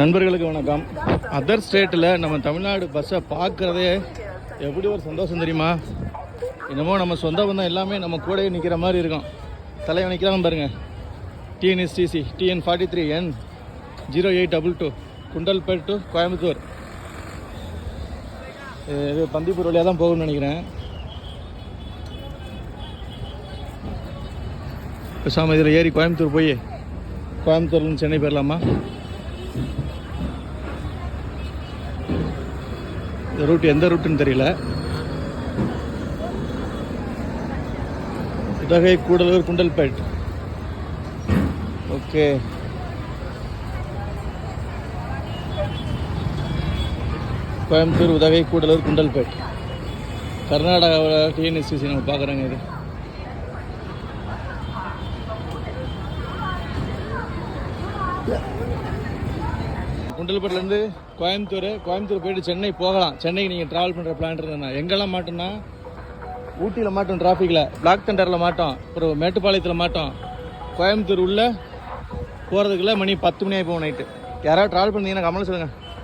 நண்பர்களுக்கு வணக்கம். அதர் ஸ்டேட்டில் நம்ம தமிழ்நாடு பஸ்ஸை பார்க்குறதே எப்படி ஒரு சந்தோஷம் தெரியுமா? என்னமோ நம்ம சொந்த பந்தம் எல்லாமே நம்ம கூடயே நிற்கிற மாதிரி இருக்கும். தலைவன் நிற்கிறாங்க பாருங்கள் TNSTC TN forty three N zero eight double two Gundlupet to Coimbatore இது பந்திப்பூர் வழியாக தான் போகணும்னு நினைக்கிறேன். பேசாமல் இதில் ஏறி கோயம்புத்தூர் போய். கோயம்புத்தூர்லேருந்து சென்னை போயிடலாமா இந்த ரூட் எந்த ரூட்டுன்னு தெரியல. உதகை கூடலூர் குண்டல்பேட். ஓகே. கோயம்புத்தூர் உதகை கூடலூர் குண்டல்பேட். கர்நாடகாவில் டிஎன்எஸ்டிசி நம்ம பார்க்குறோங்க இது. குண்டல்பேட்லேருந்து கோயம்புத்தூர் கோயம்புத்தூர் போயிட்டு சென்னை போகலாம். சென்னைக்கு நீங்கள் ட்ராவல் பண்ணுற பிளான் இருந்ததுண்ணா எங்கெல்லாம் மாட்டோம்னா ஊட்டியில் மாட்டோம் டிராஃபிக்கில் பிளாக் தண்டரில் மாட்டோம் அப்புறம் மேட்டுப்பாளையத்தில் மாட்டோம். கோயம்புத்தூர் உள்ளே போகிறதுக்குள்ள மணி பத்து மணி ஆகி போகும் நைட்டு யாராவது ட்ராவல் பண்ணிங்கன்னா கமலை சொல்லுங்கள்